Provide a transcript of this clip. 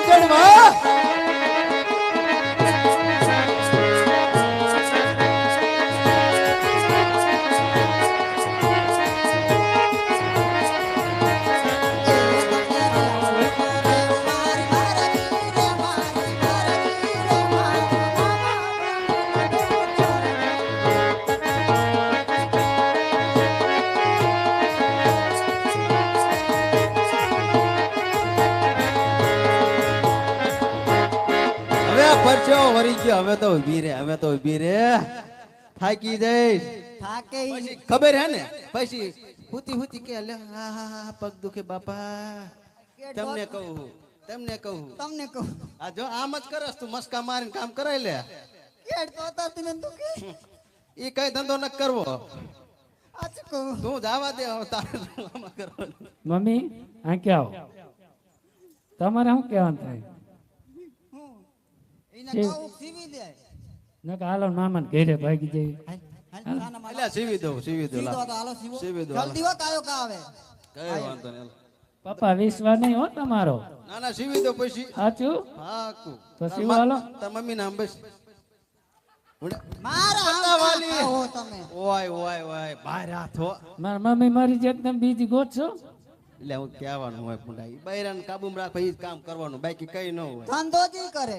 ચડવા પરચો વરી ગયો. હવે તો ઊભી રે હવે તો ઊભી રે. થાકી જઈશ. થાકે ખબર હે ને? પછી હુતી હુતી કે લે હા હા હા પગ દુખે બાપા. તમને કહું તમને કહું તમને કહું આ જો આમ જ કરસ તું મસ્કા મારીને કામ કરાય લે. કેડ તો તાતી તને તું કે ઈ કઈ ધંધો ન કરવો. તું જવા દે હવે તારે આમાં કરવાનું. મમ્મી આ કે આવો? તમારે શું કહેવાનું થાય? એને છે. કહું સીવી દે નકર હાલો મામા ઘેરે ભાગી જઈ હાલ, હાલ, સાના માના. અલ્યા સીવી દઉં સીવી દો લાવ. તો હાલો સીવો. સીવી દો, જલ્દી હો કાયો કા આવે. કઈ વાંધો નહીં પપ્પા વિશ્વાસ નહીં હો તમારો? ના ના સીવી દો પછી. સાચું પાકું તો સીવો હાલો. તાર મમ્મી નામ બસ. મારા પત્તા આમ વાલી. કાકા હો તમે. ઓય ઓય ઓય ભાર હાથ હો. મારી મમ્મી મારી જેત તમે બીજી ગોતશો એટલે હું કહેવાનું હોય પુંડા બૈરાને કાબુમાં રાખો કામ કરવાનું બાકી કઈ ન હોય. ધંધો જ કરે.